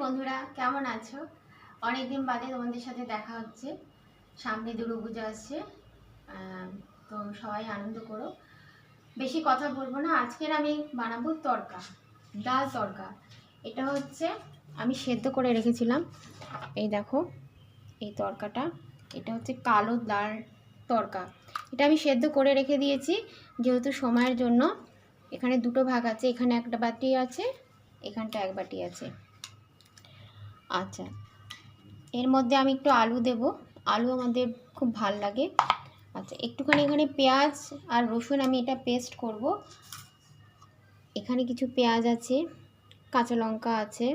বন্ধুরা কেমন আছো? অনেকদিন বাদে তোমাদের সাথে দেখা হচ্ছে। সামনে দুর্গাপূজা আসছে। আহ, তো সবাই আনন্দ করো। বেশি কথা বলব না। আজকের আমি বানাবো তরকা ডাল তরকা। এটা হচ্ছে আমি সেদ্ধ করে রেখেছিলাম। এই দেখো এই তরকাটা। এটা হচ্ছে কালো ডাল তরকা। এটা আমি সেদ্ধ করে রেখে দিয়েছি। যেহেতু সময়ের জন্য এখানে দুটো ভাগ আছে। এখানে একটা বাটি আছে এখানটা এক বাটি আছে। আচ্ছা। এর মধ্যে আমি একটু আলু দেব। আলু আমাদের খুব ভালো লাগে। আচ্ছা একটুখানি এখানে পেঁয়াজ আর রসুন আমি এটা পেস্ট করব। এখানে কিছু পেঁয়াজ আছে, কাঁচা লঙ্কা আছে,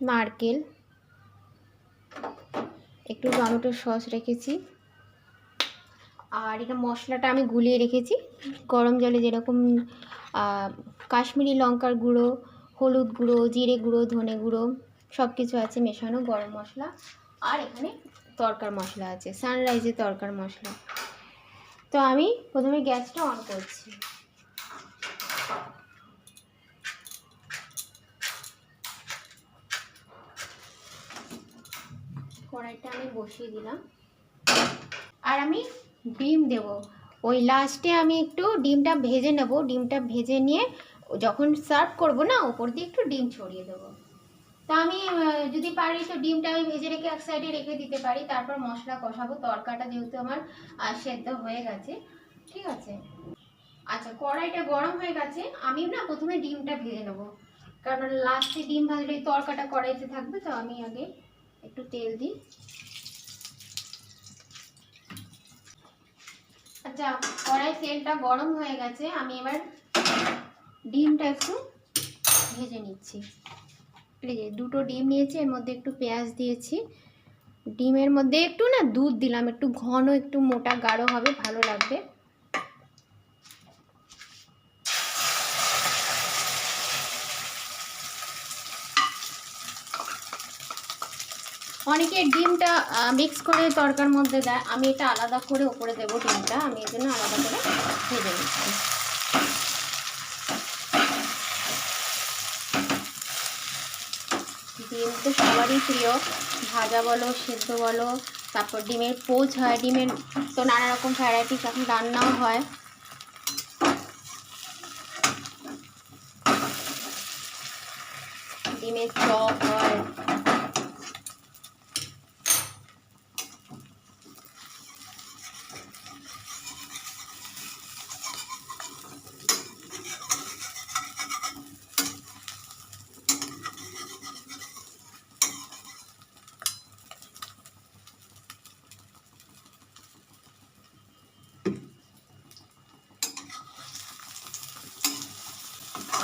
নারকেল, একটু টমেটো সস রেখেছি। আর এটা মশলাটা আমি গুলিয়ে রেখেছি। গরম জলে যেরকম কাশ্মীরি লঙ্কার গুঁড়ো হলুদ গুঁড়ো, জিরে গুঁড়ো, ধনে গুঁড়ো সব কিছু আছে, মেশানো গরম মশলা। আর এখানে তরকার মশলা আছে সানরাইজের তরকার মশলা। তো আমি প্রথমে গ্যাসটা অন করছি। কড়াইটা আমি বসিয়ে দিলাম। আর আমি ডিম দেব। ওই লাস্টে আমি একটু ডিমটা ভেজে নেব। ডিমটা ভেজে নিয়ে যখন সার্ভ করব না ওপর দিয়ে একটু ডিম ছড়িয়ে দেবো। তা আমি যদি পারি তো ডিমটা আমি ভেজে রেখে এক সাইডে রেখে দিতে পারি। তারপর মশলা কষাবো। তরকাটা যেহেতু আমার সেদ্ধ হয়ে গেছে। ঠিক আছে? আচ্ছা কড়াইটা গরম হয়ে গেছে। আমি না প্রথমে ডিমটা ভেজে নেব। কারণ লাস্টে ডিম ভাজলে তরকাটা কড়াইতে থাকবে, তো আমি আগে একটু তেল দিই। আচ্ছা কড়াই তেলটা গরম হয়ে গেছে। আমি এবার ডিমটা একটু ভেজে নিচ্ছি। এই যে দুটো ডিম নিয়েছি, এর মধ্যে একটু পেঁয়াজ দিয়েছি। ডিমের মধ্যে একটু না দুধ দিলাম, একটু ঘন, একটু মোটা, গাঢ় হবে, ভালো লাগবে। অনেকে ডিমটা মিক্স করে তরকার মধ্যে দেয়, আমি এটা আলাদা করে ওপরে দেবো ডিমটা, আমি এই জন্য আলাদা করে ভেজে নিচ্ছি। তো সবারই প্রিয়। ভাজা বলো, সেদ্ধ বলো, তারপর ডিমের পোচ হয়, ডিমের তো নানা রকম ভ্যারাইটিস এখন রান্নাও হয়। ডিমের চপ হয়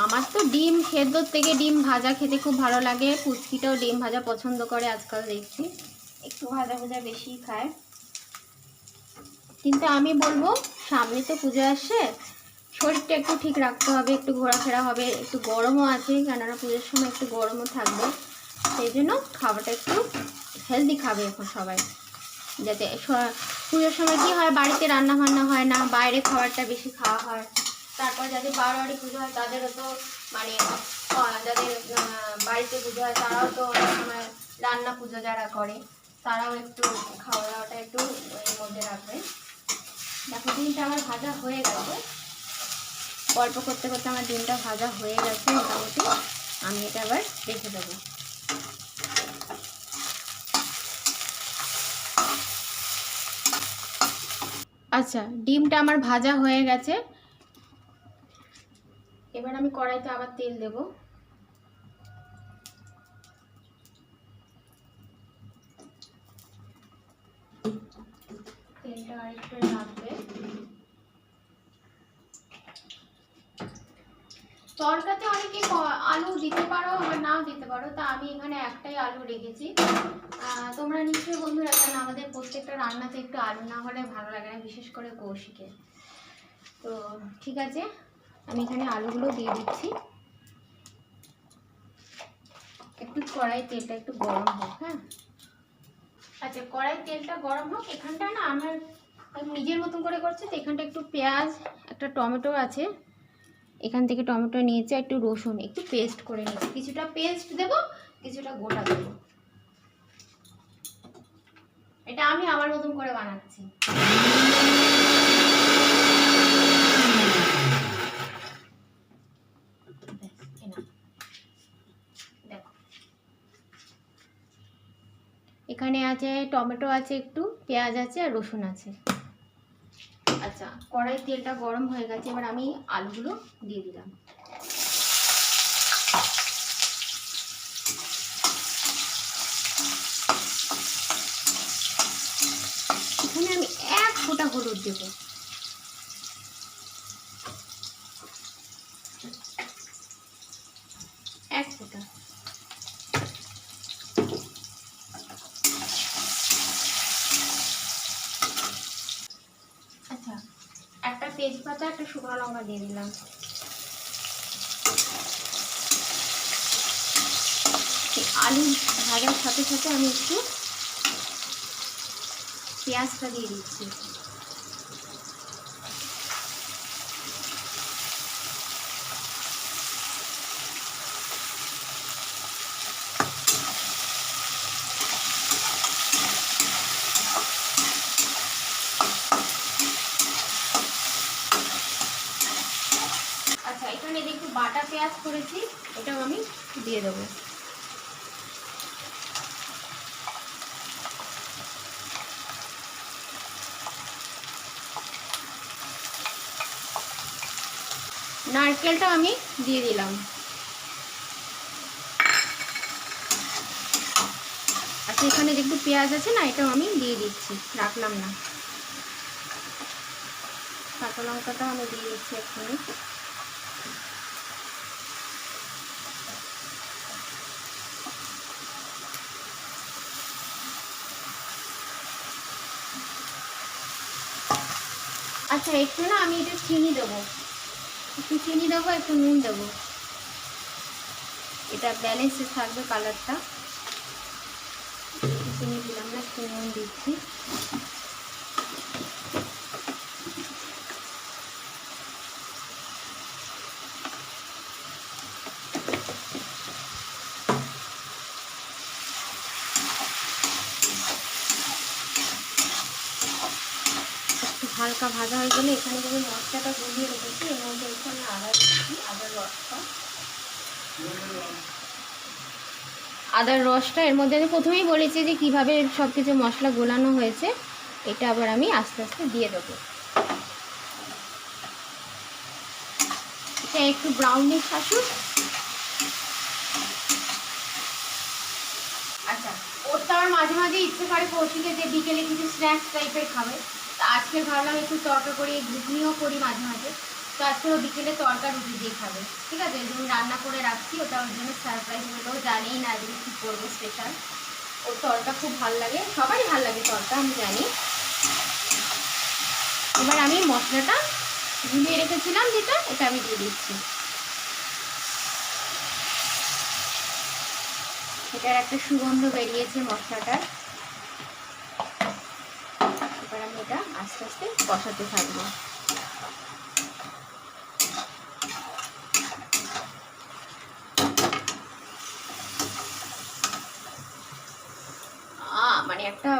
আমার তো ডিম সেদ্ধর থেকে ডিম ভাজা খেতে খুব ভালো লাগে। পুচকিটাও ডিম ভাজা পছন্দ করে আজকাল দেখছি। একটু ভাজা ভাজা বেশি খায়। কিন্তু আমি বলব, সামনে তো পুজো আসছে। শরীরটা একটু ঠিক রাখতে হবে, একটু ঘোরাফেরা হবে, একটু গরমও আছে, কেননা পুজোর সময় একটু গরমও থাকবে। সেই জন্য খাবারটা একটু হেলদি খাবে এখন সবাই। যাতে পুজোর সময় কি হয়, বাড়িতে রান্না বান্না হয় না, বাইরে খাবারটা বেশি খাওয়া হয়। তারপর যাদের বারোয়ারি পুজো হয়, তাদেরও তো মানে যাদের বাড়িতে পুজো হয়, তারাও তো সময় রান্না পুজো যারা করে, তারাও একটু খাওয়া দাওয়াটা একটু এর মধ্যে রাখবে। দেখো ডিমটা আমার ভাজা হয়ে গেছে। গল্প করতে করতে আমার ডিমটা ভাজা হয়ে গেছে মোটামুটি। আমি এটা আবার রেখে দেবো। আচ্ছা ডিমটা আমার ভাজা হয়ে গেছে। এবার আমি কড়াইতে আবার তেল দেব। তেলটা আরেকটু তরকাতে অনেকে আলু দিতে পারো, আবার নাও দিতে পারো, তা আমি এখানে একটাই আলু রেখেছি। তোমরা নিশ্চয়ই বন্ধুরা কেন আমাদের প্রত্যেকটা রান্নাতে একটু আলু না হলে ভালো লাগে না, বিশেষ করে কৌশিকে। তো ঠিক আছে আমি এখানে আলুগুলো দিয়ে দিচ্ছি। একটু কড়াই তেলটা একটু গরম হোক হ্যাঁ? আচ্ছা কড়াই তেলটা গরম হোক, এখানটা না আমার নিজের মতন করে করছি, তো এখানটা একটু পেঁয়াজ, একটা টমেটো আছে। এখান থেকে টমেটো নিয়েছি একটু রসুন, একটু পেস্ট করে নিয়েছি কিছুটা পেস্ট দেবো, কিছুটা গোটা দেবো। এটা আমি আমার মতন করে বানাচ্ছি। এখানে আছে টমেটো আছে একটু, পেঁয়াজ আছে আর রসুন আছে। আচ্ছা কড়াই তেলটা গরম হয়ে গেছে, এবার আমি আলুগুলো দিয়ে দিলাম। এখানে আমি এক ফোঁটা হলুদ দেবো এক ফোঁটা আচ্ছা একটা তেজপাতা একটা শুকনো লঙ্কা দিয়ে দিলাম। আলু ভাজার সাথে সাথে আমি একটু পেঁয়াজটা দিয়ে দিচ্ছি আচ্ছা এখানে যে একটু বাটা পেঁয়াজ করেছি, এটাও আমি দিয়ে দেবো। নারকেলটা আমি দিয়ে দিলাম। আচ্ছা এখানে একটু পেঁয়াজ আছে না, এটাও আমি দিয়ে দিচ্ছি, রাখলাম না। কাঁচা লঙ্কাটাও আমি দিয়ে দিচ্ছি এক্ষুনি। আচ্ছা একটু না আমি এটা চিনি দেবো। একটু চিনি দেবো, একটু নুন দেবো। এটা ব্যালেন্সে থাকবে কালারটা। চিনি দিলাম না, একটু নুন দিচ্ছি একটু হালকা ভাজা হয়ে গেলে এখানে যে মশলাটা গুলিয়ে রেখেছি এর মধ্যে এখানে আদা দিচ্ছি আদার রসটা। আদার রসটা এর মধ্যে আমি প্রথমেই বলেছি যে কীভাবে সব কিছু মশলা গোলানো হয়েছে, এটা আবার আমি আস্তে আস্তে দিয়ে দেবো। এটা একটু ব্রাউনিশ আসুক। আচ্ছা ওর তো আমার মাঝে মাঝে ইচ্ছে করে কৌশিকে যে বিকেলে কিছু স্ন্যাক্স টাইপের খাবে। আজকে ভাবলাম একটু তরকা করে, ঘুগনিও করি মাঝে মাঝে। তো আজকে ও বিকেলে তরকা রুটি দিয়ে খাবে। ঠিক আছে? আমি রান্না করে রাখছি, ওটা ওর জন্য সারপ্রাইজ হলো জানেই না আজকে কী করব স্পেশাল ওর তরকা খুব ভালো লাগে, সবারই ভালো লাগে তরকা, আমি জানি। এবার আমি মশলাটা গুলিয়ে রেখেছিলাম যেটা এটা আমি দিয়ে দিচ্ছি। এটার একটা সুগন্ধ বেরিয়েছে মশলাটার এবার আমি এটা আস্তে আস্তে কষাতে থাকব। মানে একটা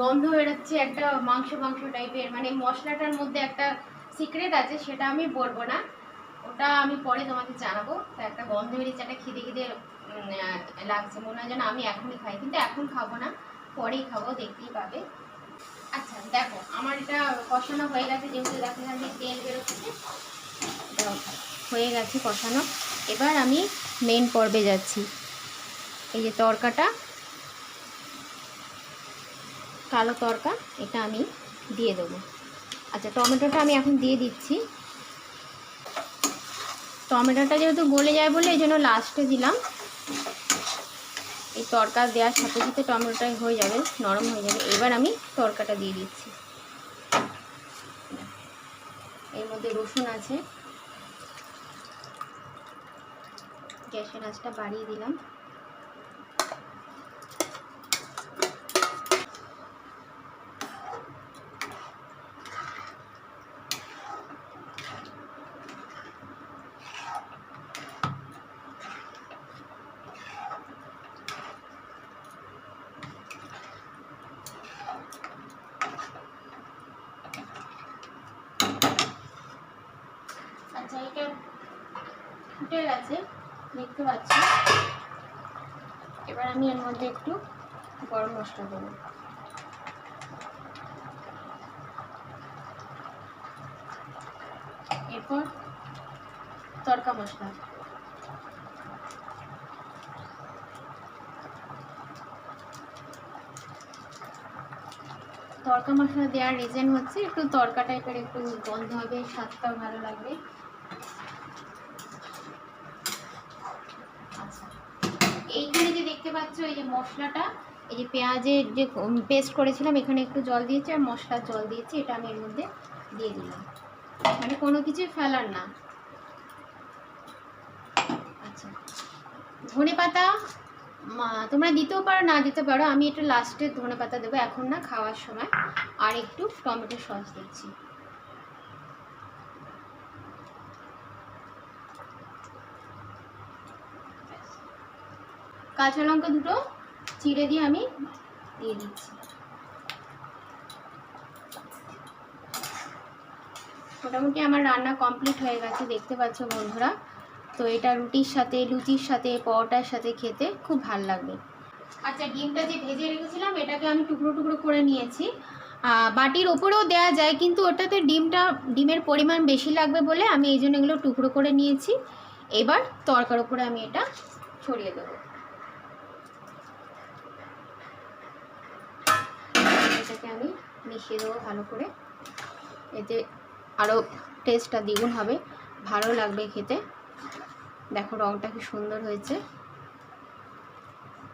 গন্ধ বেরোচ্ছে, একটা মাংস মাংস টাইপের মানে মশলাটার মধ্যে একটা সিক্রেট আছে, সেটা আমি বলব না। ওটা আমি পরে তোমাকে জানাব। তো একটা গন্ধ বেরিয়েছে একটা খিদে খিদে লাগছে। মনে হয় যেন আমি এখনই খাই, কিন্তু এখন খাব না, পরেই খাব, দেখতেই পাবে। আচ্ছা দেখো, আমার এটা কষানো হয়ে গেছে, যেহেতু তেল বেরোচ্ছে। হয়ে গেছে কষানো। এবার আমি মেন পর্বে যাচ্ছি। এই যে তরকাটা, কালো তরকা, এটা আমি দিয়ে দেবো। আচ্ছা টমেটোটা আমি এখন দিয়ে দিচ্ছি। টমেটোটা যেহেতু গলে যায় বলে, এই জন্য লাস্টে দিলাম। এই তরকা দেওয়ার সাথে সাথে টমেটোটা হয়ে যাবে, নরম হয়ে যাবে। এবার আমি তরকাটা দিয়ে দিচ্ছি। এর মধ্যে রসুন আছে। গ্যাসের আঁচটা বাড়িয়ে দিলাম। ফুটে গেছে, দেখতে পাচ্ছি। এবার আমি এর মধ্যে একটু গরম মশলা দেবো। এরপর তড়কা মশলা। তড়কা মশলা দেওয়ার রিজন হচ্ছে একটু তড়কা টাইপের একটু গন্ধ হবে, স্বাদটাও ভালো লাগবে। আচ্ছা এইখানে যে দেখতে পাচ্ছ, এই যে মশলাটা, এই যে পেঁয়াজের যে পেস্ট করেছিলাম, এখানে একটু জল দিয়েছি আর মশলার জল দিয়েছি, এটা আমি এর মধ্যে দিয়ে দিলাম। মানে কোনো কিছু ফেলার না। আচ্ছা। ধনে পাতা তোমরা দিতেও পারো, না দিতে পারো, আমি এটা লাস্টে ধনে পাতা দেবো, এখন না খাওয়ার সময়। আর একটু টমেটো সস দিচ্ছি। কাঁচা লঙ্কা দুটো চিড়ে দিয়ে আমি দিয়ে দিচ্ছি। মোটামুটি আমার রান্না কমপ্লিট হয়ে গেছে, দেখতে পাচ্ছ বন্ধুরা। তো এটা রুটির সাথে, লুচির সাথে, পরোটার সাথে খেতে খুব ভালো লাগবে। আচ্ছা ডিমটা যে ভেজে রেখেছিলাম, এটাকে আমি টুকরো টুকরো করে নিয়েছি। বাটির ওপরেও দেওয়া যায়, কিন্তু ওটাতে ডিমটা, ডিমের পরিমাণ বেশি লাগবে বলে আমি এই জন্য এগুলো টুকরো করে নিয়েছি। এবার তরকার ওপরে আমি এটা ছড়িয়ে দেবো। এটাকে আমি মিশিয়ে দেবো ভালো করে। এতে আরও টেস্টটা দ্বিগুণ হবে, ভালো লাগবে খেতে। দেখো রঙটা কি সুন্দর হয়েছে।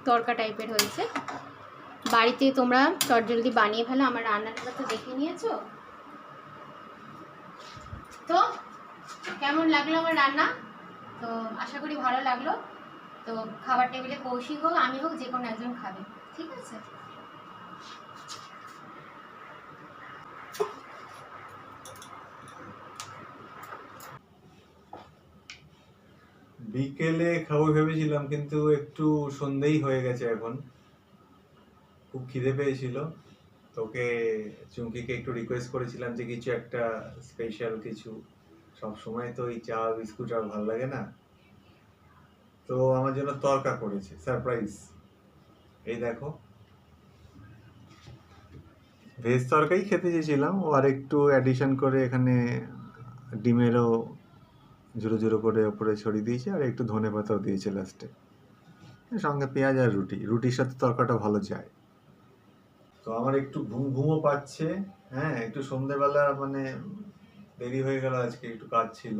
তরকা টাইপের হয়েছে। বাড়িতে তোমরা চটজলদি বানিয়ে ফেলো, আমার রান্নাটা তো দেখে নিয়েছো। তো কেমন লাগল আমার রান্না? তো আশা করি ভালো লাগল। তো খাবার টেবিলে কৌশিক হোক, আমি হোক, যে কোনো একজন খাবে। ঠিক আছে? বিকেলে খাব ভেবেছিলাম, কিন্তু একটু সন্ধেই হয়ে গেছে এখন। খুব খিদে পেয়েছিল। তোকে, চুমকিকে একটু রিকোয়েস্ট করেছিলাম যে কিছু একটা স্পেশাল কিছু। সব সময় তো এই চা, বিস্কুট আর ভালো লাগে না। তো আমার জন্য তরকা করেছে সারপ্রাইজ এই দেখো। ভেজ তরকাই খেতে চেয়েছিলাম, ও আর একটু অ্যাডিশন করে এখানে ডিমেরও ঝুড়ো জোরো করে ওপরে ছড়িয়ে দিয়েছে আর একটু ধনে পাতাও দিয়েছে লাস্টে সঙ্গে পেঁয়াজ আর রুটি। রুটির সাথে তরকাটা ভালো যায়। তো আমার একটু ঘুম, ঘুমও পাচ্ছে। হ্যাঁ একটু সন্ধেবেলা মানে দেরি হয়ে গেল আজকে, একটু কাজ ছিল।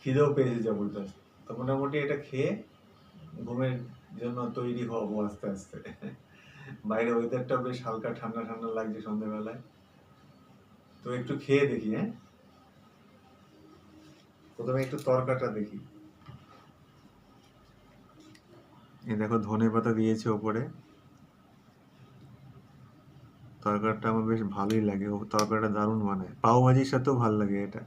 খিদেও পেয়েছে জবরদস্ত। তো মোটামুটি এটা খেয়ে ঘুমের জন্য তৈরি হব আস্তে আস্তে। বাইরে ওয়েদারটা বেশ হালকা ঠান্ডা ঠান্ডা লাগছে সন্ধেবেলায়। তো একটু খেয়ে দেখি হ্যাঁ। প্রথমে একটু তরকাটা দেখি। এই দেখো ধনে পাতা দিয়েছে ওপরে। তরকারটা আমার বেশ ভালোই লাগে ও তরকারিটা দারুণ বানায় পাও ভাজির সাথেও ভালো লাগে এটা।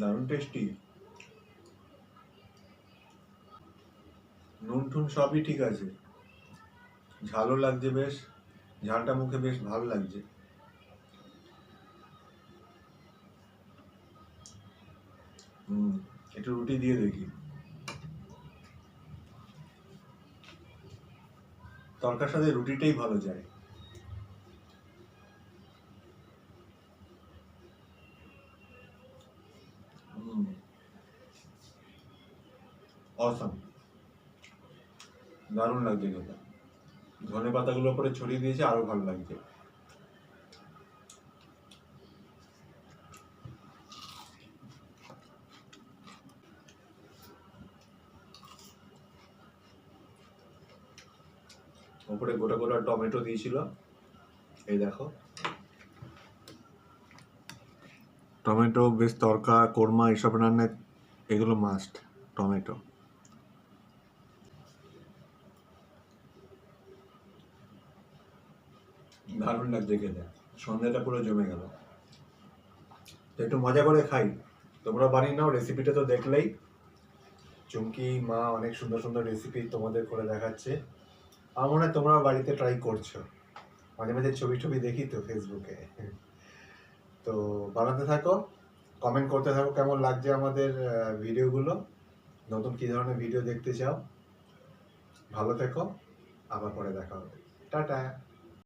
দারুণ টেস্টি নুন টুন সবই ঠিক আছে। ঝালও লাগছে বেশ, ঝালটা মুখে বেশ ভালো লাগছে। হুম, একটু রুটি দিয়ে দেখি। তরকার সাথে রুটিটাই ভালো যায়। অসম দারুণ লাগছে খেতে। ধনে পাতাগুলো উপরে ছড়িয়ে দিয়েছে, আরও ভালো লাগছে। উপরে গোটা গোটা টমেটো দিয়েছিল। এই দেখো। টমেটো, বেশ তরকা, কোরমা, এসব রান্নায় এগুলো মাস্ট টমেটো। লাগছে খেতে সন্ধ্যাটা পুরো জমে গেল। তো একটু মজা করে খাই। তোমরা বানিয়ে নাও রেসিপিটা তো দেখলেই। চুমকি, মা অনেক সুন্দর সুন্দর রেসিপি তোমাদের করে দেখাচ্ছে। আমার মনে হয় তোমরা বাড়িতে ট্রাই করছ। মাঝে মাঝে ছবি টবি দেখি তো ফেসবুকে তো বানাতে থাকো কমেন্ট করতে থাকো কেমন লাগছে আমাদের ভিডিওগুলো নতুন কী ধরনের ভিডিও দেখতে চাও? ভালো থেকো, আবার পরে দেখা হবে। টাটা।